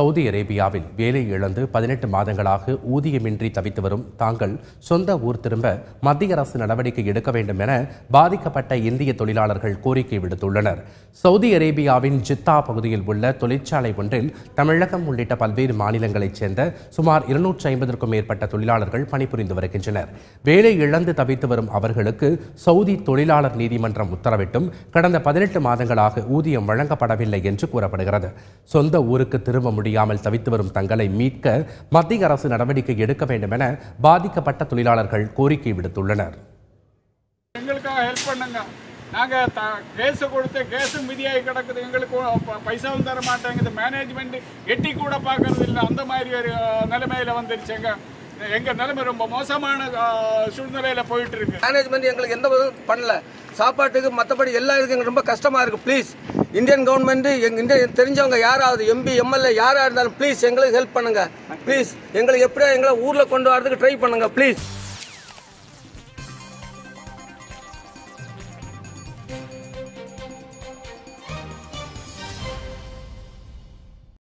Saudi அரேபியாவில் வேலை இழந்து பதினெட்டு மாதங்களாக ஊதியமின்றி தவித்து வரும் தாங்கள் சொந்த ஊர் திரும்ப மத்திய அரசு நடவடிக்கை எடுக்க வேண்டும் என பாதிக்கப்பட்ட இந்திய தொழிலாளர்கள் கோரிக்கை விடுத்துள்ளனர். சவுதி அரேபியாவின் ஜித்தா பகுதியில் உள்ள தொழிற்சாலை ஒன்றில் தமிழகம் உள்ளிட்ட பல்வேறு மாநிலங்களைச் சேர்ந்த சுமார் இருநூற்றி ஐம்பதற்கும் மேற்பட்ட தொழிலாளர்கள் பணிபுரிந்து வருகின்றனர். வேலை இழந்து தவித்து வரும் அவர்களுக்கு சவுதி தொழிலாளர் நீதிமன்றம் உத்தரவிட்டும் கடந்த பதினெட்டு மாதங்களாக ஊதியம் வழங்கப்படவில்லை என்று கூறப்படுகிறது. சொந்த ஊருக்கு திரும்ப முடியாமல் தவித்து வரும் தங்களை மீட்க மத்திய அரசு நடவடிக்கை எடுக்க வேண்டும் என பாதிக்கப்பட்ட தொழிலாளர்கள் கோரிக்கை விடுத்துள்ளனர். எங்களுக்காக ஹெல்ப் பண்ணுங்க. நாங்க கேஸ் கொடுத்து கேஸ் மிதியாகி கிடக்குது. எங்களுக்கு பைசாவும் தர மாட்டேங்குது. மேனேஜ்மெண்ட் எட்டி கூட பார்க்கறது இல்லை. அந்த மாதிரி ஒரு நிலைமையில வந்துருச்சு எங்க எங்க நிலைமை ரொம்ப மோசமான சூழ்நிலையில போயிட்டு இருக்கு. மேனேஜ்மெண்ட் எங்களுக்கு எந்த பண்ணல. சாப்பாட்டுக்கு மற்றபடி எல்லா இதுக்கும் எங்களுக்கு ரொம்ப கஷ்டமா இருக்கு. ப்ளீஸ் இந்தியன் கவர்மெண்ட் எங்க இந்தியன் தெரிஞ்சவங்க யாராவது எம்பி எம்எல்ஏ யாரா இருந்தாலும் ப்ளீஸ் எங்களுக்கு ஹெல்ப் பண்ணுங்க. ப்ளீஸ் எங்களை எப்படியா எங்களை ஊர்ல கொண்டு வரதுக்கு ட்ரை பண்ணுங்க ப்ளீஸ்